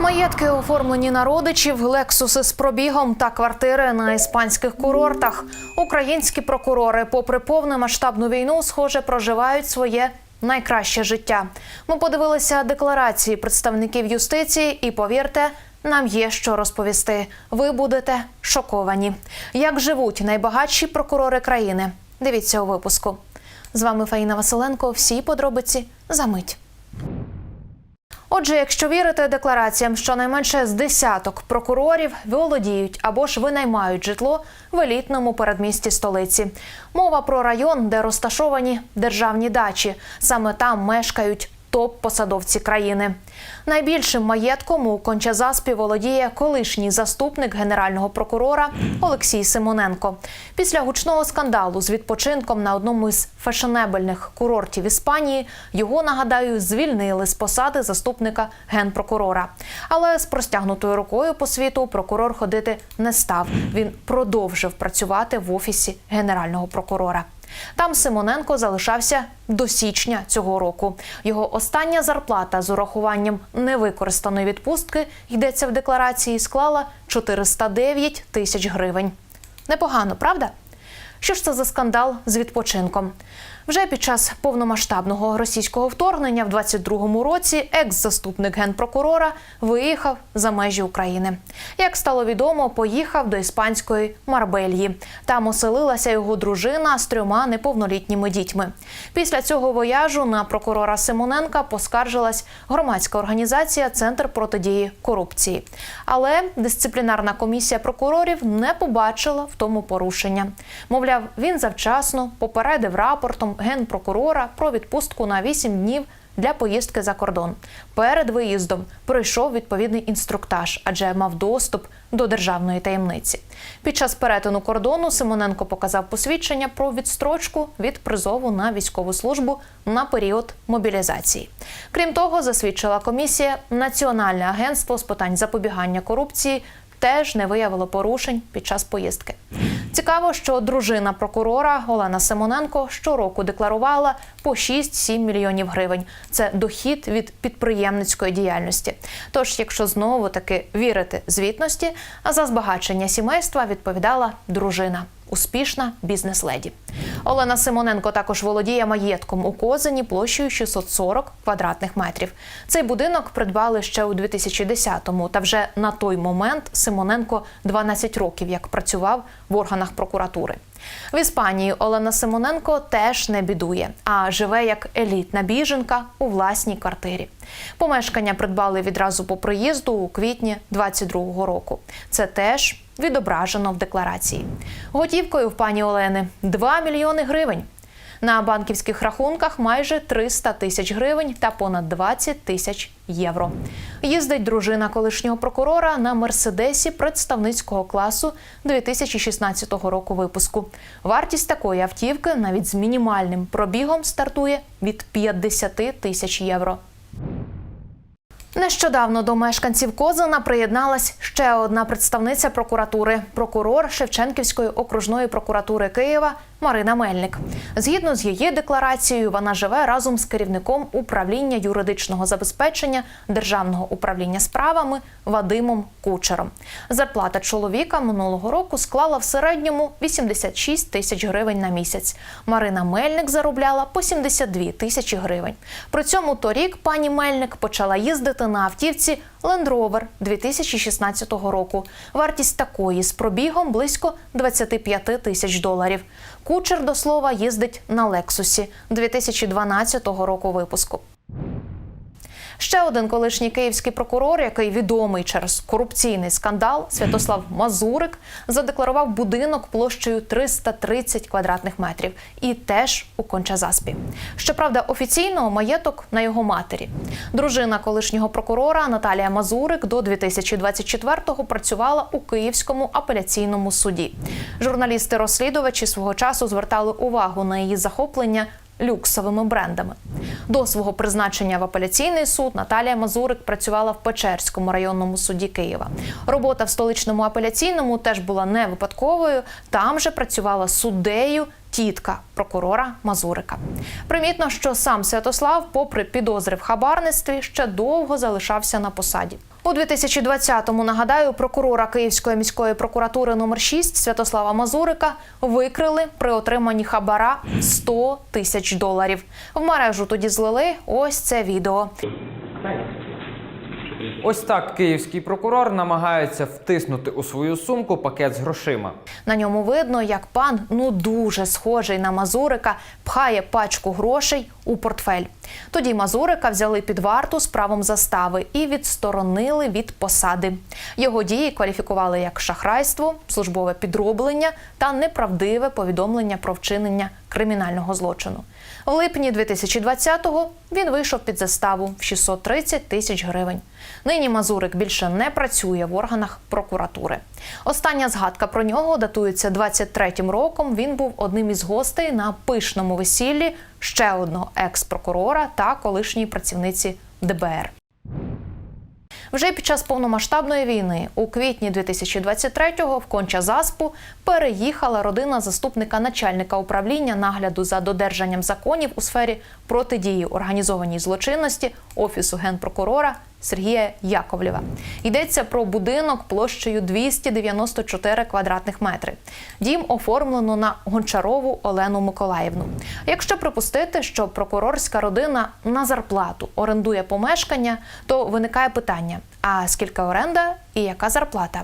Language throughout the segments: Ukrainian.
Маєтки оформлені на родичів, лексуси з пробігом та квартири на іспанських курортах. Українські прокурори, попри повномасштабну війну, схоже, проживають своє найкраще життя. Ми подивилися декларації представників юстиції, і повірте, нам є що розповісти. Ви будете шоковані. Як живуть найбагатші прокурори країни? Дивіться у випуску. З вами Фаїна Василенко. Всі подробиці за мить. Отже, якщо вірити деклараціям, щонайменше з десяток прокурорів володіють або ж винаймають житло в елітному передмісті столиці. Мова про район, де розташовані державні дачі. Саме там мешкають топ-посадовці країни. Найбільшим маєтком у Кончазаспі володіє колишній заступник генерального прокурора Олексій Симоненко. Після гучного скандалу з відпочинком на одному із фешенебельних курортів Іспанії його нагадаю звільнили з посади заступника генпрокурора. Але з простягнутою рукою по світу прокурор ходити не став. Він продовжив працювати в офісі генерального прокурора. Там Симоненко залишався до січня цього року. Його остання зарплата з урахуванням невикористаної відпустки йдеться в декларації, склала 409 тисяч гривень. Непогано, правда? Що ж це за скандал з відпочинком? Вже під час повномасштабного російського вторгнення в 22-му році екс-заступник генпрокурора виїхав за межі України. Як стало відомо, поїхав до іспанської Марбельї. Там оселилася його дружина з трьома неповнолітніми дітьми. Після цього вояжу на прокурора Симоненка поскаржилась громадська організація Центр протидії корупції. Але дисциплінарна комісія прокурорів не побачила в тому порушення. Мовляв, він завчасно попередив рапортом генпрокурора про відпустку на 8 днів для поїздки за кордон. Перед виїздом пройшов відповідний інструктаж, адже мав доступ до державної таємниці. Під час перетину кордону Симоненко показав посвідчення про відстрочку від призову на військову службу на період мобілізації. Крім того, засвідчила комісія Національне агентство з питань запобігання корупції теж не виявило порушень під час поїздки. Цікаво, що дружина прокурора Олена Симоненко щороку декларувала по 6-7 мільйонів гривень. Це дохід від підприємницької діяльності. Тож, якщо знову таки вірити звітності, а за збагачення сімейства відповідала дружина. Успішна бізнес-леді. Олена Симоненко також володіє маєтком у Козині площею 640 квадратних метрів. Цей будинок придбали ще у 2010-му, та вже на той момент Симоненко 12 років як працював в органах прокуратури. В Іспанії Олена Симоненко теж не бідує, а живе як елітна біженка у власній квартирі. Помешкання придбали відразу по приїзду у квітні 22-го року. Це теж відображено в декларації. Готівкою в пані Олени 2 мільйони гривень. На банківських рахунках майже 300 тисяч гривень та понад 20 тисяч євро. Їздить дружина колишнього прокурора на мерседесі представницького класу 2016 року випуску. Вартість такої автівки навіть з мінімальним пробігом стартує від 50 тисяч євро. Нещодавно до мешканців Козина приєдналась ще одна представниця прокуратури прокурор Шевченківської окружної прокуратури Києва Марина Мельник. Згідно з її декларацією, вона живе разом з керівником управління юридичного забезпечення державного управління справами Вадимом Кучером. Зарплата чоловіка минулого року склала в середньому 86 тисяч гривень на місяць. Марина Мельник заробляла по 72 тисячі гривень. При цьому торік пані Мельник почала їздити на автівці Land Rover 2016 року. Вартість такої з пробігом близько 25 тисяч доларів. Кучер, до слова, їздить на Лексусі 2012 року випуску. Ще один колишній київський прокурор, який відомий через корупційний скандал, Святослав Мазурик, задекларував будинок площею 330 квадратних метрів і теж у Кончазаспі. Щоправда, офіційно маєток на його матері. Дружина колишнього прокурора Наталія Мазурик до 2024-го працювала у Київському апеляційному суді. Журналісти-розслідувачі свого часу звертали увагу на її захоплення люксовими брендами. До свого призначення в апеляційний суд Наталія Мазурик працювала в Печерському районному суді Києва. Робота в столичному апеляційному теж була не випадковою. Там же працювала суддею тітка прокурора Мазурика. Примітно, що сам Святослав, попри підозри в хабарництві, ще довго залишався на посаді. У 2020-му, нагадаю, прокурора Київської міської прокуратури номер 6 Святослава Мазурика викрили при отриманні хабара 100 тисяч доларів. В мережу тоді злили ось це відео. Ось так київський прокурор намагається втиснути у свою сумку пакет з грошима. На ньому видно, як пан, ну дуже схожий на Мазурика, пхає пачку грошей у портфель. Тоді Мазурика взяли під варту з правом застави і відсторонили від посади. Його дії кваліфікували як шахрайство, службове підроблення та неправдиве повідомлення про вчинення кримінального злочину. В липні 2020-го він вийшов під заставу в 630 тисяч гривень. Нині Мазурик більше не працює в органах прокуратури. Остання згадка про нього датується 23-м роком. Він був одним із гостей на пишному весіллі ще одного екс-прокурора та колишньої працівниці ДБР. Вже під час повномасштабної війни, у квітні 2023-го, в Конча-Заспу переїхала родина заступника начальника управління нагляду за додержанням законів у сфері протидії організованій злочинності офісу генпрокурора Сергія Яковлєва. Йдеться про будинок площею 294 квадратних метри. Дім оформлено на Гончарову Олену Миколаївну. Якщо припустити, що прокурорська родина на зарплату орендує помешкання, то виникає питання: а скільки оренда і яка зарплата?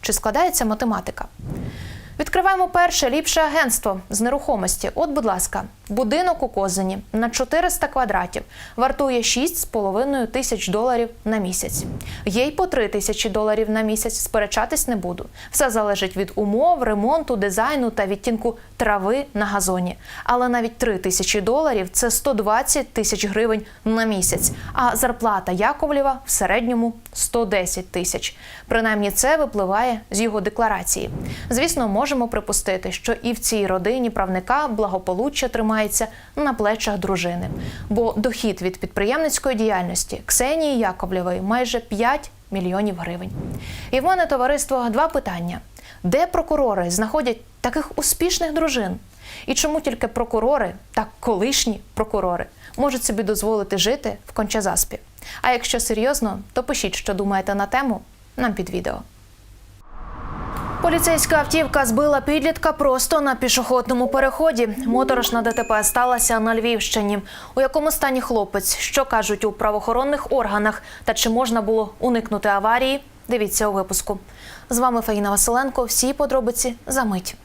Чи складається математика? Відкриваємо перше ліпше агентство з нерухомості. От, будь ласка, будинок у Козині на 400 квадратів вартує 6,5 тисяч доларів на місяць. Є й по 3 тисячі доларів на місяць. Сперечатись не буду. Все залежить від умов, ремонту, дизайну та відтінку трави на газоні. Але навіть 3 тисячі доларів це 120 тисяч гривень на місяць. А зарплата Яковлєва в середньому 110 тисяч. Принаймні, це випливає з його декларації. Звісно, можемо припустити, що і в цій родині правника благополуччя тримається на плечах дружини, бо дохід від підприємницької діяльності Ксенії Яковлєвої майже 5 мільйонів гривень. І в мене товариство два питання: де прокурори знаходять таких успішних дружин? І чому тільки прокурори та колишні прокурори можуть собі дозволити жити в кончазаспі? А якщо серйозно, то пишіть, що думаєте на тему нам під відео. Поліцейська автівка збила підлітка просто на пішохідному переході. Моторошна ДТП сталася на Львівщині. У якому стані хлопець, що кажуть у правоохоронних органах, та чи можна було уникнути аварії? Дивіться у випуску. З вами Фаїна Василенко. Всі подробиці за мить.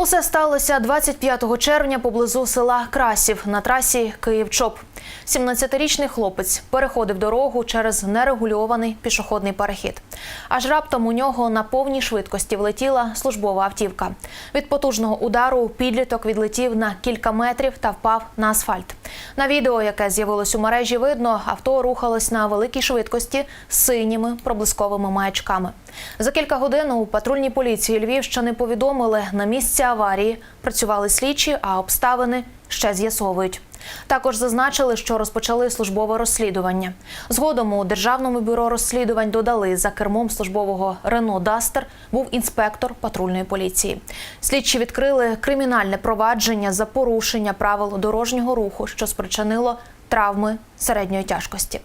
Усе сталося 25 червня поблизу села Красів на трасі Київ-Чоп. 17-річний хлопець переходив дорогу через нерегульований пішохідний перехід. Аж раптом у нього на повній швидкості влетіла службова автівка. Від потужного удару підліток відлетів на кілька метрів та впав на асфальт. На відео, яке з'явилось у мережі, видно, авто рухалось на великій швидкості з синіми проблисковими маячками. За кілька годин у патрульній поліції Львівщини повідомили, на місці аварії працювали слідчі, а обставини ще з'ясовують. Також зазначили, що розпочали службове розслідування. Згодом у державному бюро розслідувань додали за кермом службового Рено Дастер був інспектор патрульної поліції. Слідчі відкрили кримінальне провадження за порушення правил дорожнього руху, що спричинило травми середньої тяжкості.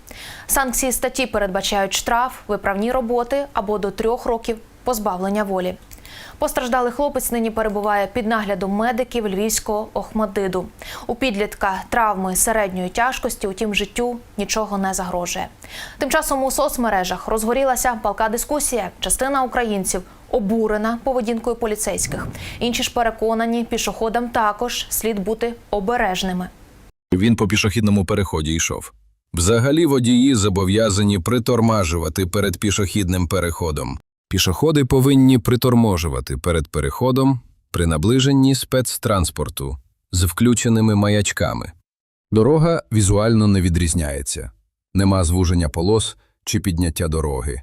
Санкції статті передбачають штраф, виправні роботи або до трьох років позбавлення волі. Постраждалий хлопець нині перебуває під наглядом медиків львівського Охмадиду. У підлітка травми середньої тяжкості, утім життю нічого не загрожує. Тим часом у соцмережах розгорілася палка дискусія. Частина українців обурена поведінкою поліцейських. Інші ж переконані, пішоходам також слід бути обережними. Він по пішохідному переході йшов. Взагалі водії зобов'язані притормажувати перед пішохідним переходом. Пішоходи повинні приторможувати перед переходом при наближенні спецтранспорту з включеними маячками. Дорога візуально не відрізняється. Нема звуження полос чи підняття дороги.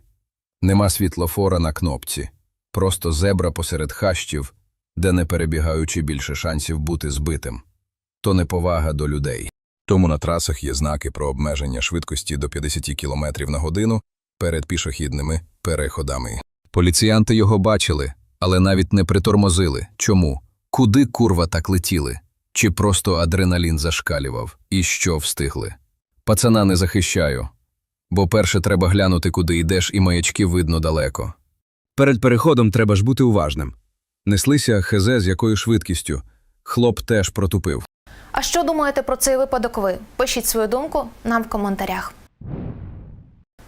Нема світлофора на кнопці. Просто зебра посеред хащів, де не перебігаючи більше шансів бути збитим. То неповага до людей. Тому на трасах є знаки про обмеження швидкості до 50 км на годину перед пішохідними переходами. Поліціянти його бачили, але навіть не притормозили. Чому? Куди курва так летіли? Чи просто адреналін зашкалював? І що встигли? Пацана не захищаю. Бо перше треба глянути, куди йдеш, і маячки видно далеко. Перед переходом треба ж бути уважним. Неслися хезе з якою швидкістю. Хлоп теж протупив. А що думаєте про цей випадок ви? Пишіть свою думку нам в коментарях.